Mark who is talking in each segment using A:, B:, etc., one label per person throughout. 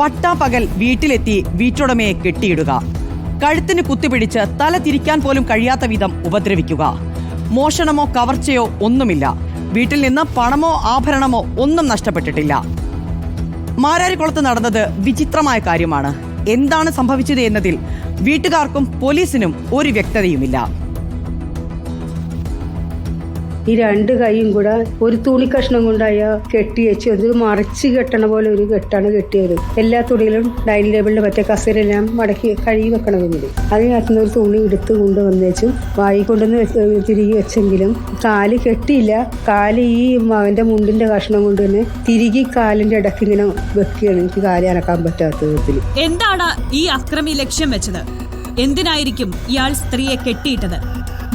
A: പട്ടാപ്പകൽ വീട്ടിലെത്തി വീട്ടുടമയെ കെട്ടിയിടുക. കഴുത്തിന് കുത്തിപിടിച്ച് തല തിരിക്കാൻ പോലും കഴിയാത്ത വിധം ഉപദ്രവിക്കുക. മോഷണമോ കവർച്ചയോ ഒന്നുമില്ല. വീട്ടിൽ നിന്ന് പണമോ ആഭരണമോ ഒന്നും നഷ്ടപ്പെട്ടിട്ടില്ല. മാരാരിക്കുളത്ത് നടന്നത് വിചിത്രമായ കാര്യമാണ്. എന്താണ് സംഭവിച്ചത് എന്നതിൽ വീട്ടുകാർക്കും പോലീസിനും ഒരു വ്യക്തതയുമില്ല.
B: ഈ രണ്ട് കൈയും കൂടെ ഒരു തുണി കഷ്ണം കൊണ്ടായ കെട്ടി വെച്ച് അത് മറിച്ച് കെട്ടണ പോലെ ഒരു കെട്ടാണ് കെട്ടിയത്. എല്ലാ തുണികളും ഡൈനിങ് ടേബിളിൽ മറ്റേ കസേരയെല്ലാം മടക്കി കഴുകി വെക്കണമെന്നില്ല അതിനകത്ത് നിന്ന് ഒരു തുണി എടുത്ത് കൊണ്ടുവന്നേച്ചും വായി കൊണ്ടുവന്ന് തിരികെ വെച്ചെങ്കിലും കാൽ കെട്ടിയില്ല. കാൽ ഈ മകന്റെ മുണ്ടിന്റെ കഷ്ണം കൊണ്ട് തന്നെ തിരികെ കാലിന്റെ ഇടയ്ക്ക് ഇങ്ങനെ വെക്കുകയാണ്. എനിക്ക് കാൽ അനക്കാൻ പറ്റാത്ത വിധത്തിൽ.
C: എന്താണ് ഈ അക്രമി ലക്ഷ്യം വെച്ചത്? എന്തിനായിരിക്കും ഇയാൾ സ്ത്രീയെ കെട്ടിയിട്ടത്?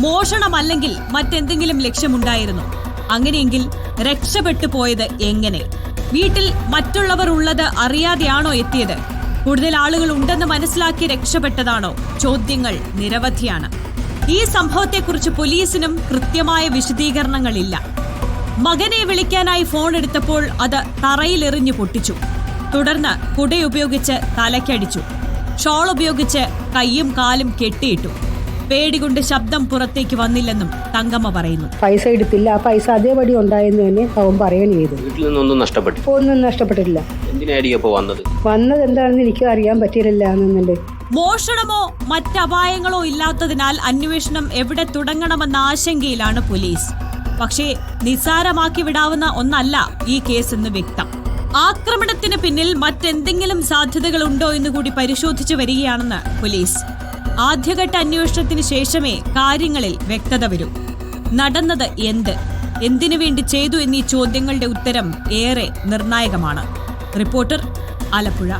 C: മോഷണമല്ലെങ്കിൽ മറ്റെന്തെങ്കിലും ലക്ഷ്യമുണ്ടായിരുന്നു. അങ്ങനെയെങ്കിൽ രക്ഷപ്പെട്ടു പോയത് എങ്ങനെ? വീട്ടിൽ മറ്റുള്ളവർ ഉള്ളത് അറിയാതെയാണോ എത്തിയത്? കൂടുതൽ ആളുകൾ ഉണ്ടെന്ന് മനസ്സിലാക്കി രക്ഷപ്പെട്ടതാണോ? ചോദ്യങ്ങൾ നിരവധിയാണ്. ഈ സംഭവത്തെക്കുറിച്ച് പോലീസിനും കൃത്യമായ വിശദീകരണങ്ങളില്ല. മകനെ വിളിക്കാനായി ഫോൺ എടുത്തപ്പോൾ അത് തറയിലെറിഞ്ഞു പൊട്ടിച്ചു. തുടർന്ന് കുടയുപയോഗിച്ച് തലക്കടിച്ചു ഷോൾ ഉപയോഗിച്ച് കൈയും കാലും കെട്ടിയിട്ടു. പേടികൊണ്ട് ശബ്ദം പുറത്തേക്ക് വന്നില്ലെന്നും തങ്കമ്മ പറയുന്നു.
B: പൈസ എടുത്തില്ല. ആ പൈസ അതേപടി ഉണ്ടായെന്ന് തന്നെ അവൻ പറയുകയും ചെയ്തു.
D: വീട്ടിൽ നിന്നൊന്നും നഷ്ടപ്പെട്ടു.
B: ഒന്നും നഷ്ടപ്പെട്ടിട്ടില്ല.
D: എന്തിനായിരിക്കും അപ്പോൾ വന്നത്?
B: വന്നത് എന്താണെന്ന് എനിക്ക് അറിയാൻ പറ്റിയില്ല എന്നുണ്ട്.
C: മോഷണമോ മറ്റപായങ്ങളോ ഇല്ലാത്തതിനാൽ അന്വേഷണം എവിടെ തുടങ്ങണമെന്ന ആശങ്കയിലാണ് പോലീസ്. പക്ഷേ നിസ്സാരമാക്കി വിടാവുന്ന ഒന്നല്ല ഈ കേസ് എന്ന് വ്യക്തം. ആക്രമണത്തിന് പിന്നിൽ മറ്റെന്തെങ്കിലും സാധ്യതകളുണ്ടോ എന്ന് കൂടി പരിശോധിച്ചു വരികയാണെന്ന് പോലീസ്. ആദ്യഘട്ട അന്വേഷണത്തിന് ശേഷമേ കാര്യങ്ങളിൽ വ്യക്തത വരൂ. നടന്നത് എന്ത്? എന്തിനു വേണ്ടി ചെയ്തു എന്നീ ചോദ്യങ്ങളുടെ ഉത്തരം ഏറെ നിർണായകമാണ്. റിപ്പോർട്ടർ ആലപ്പുഴ.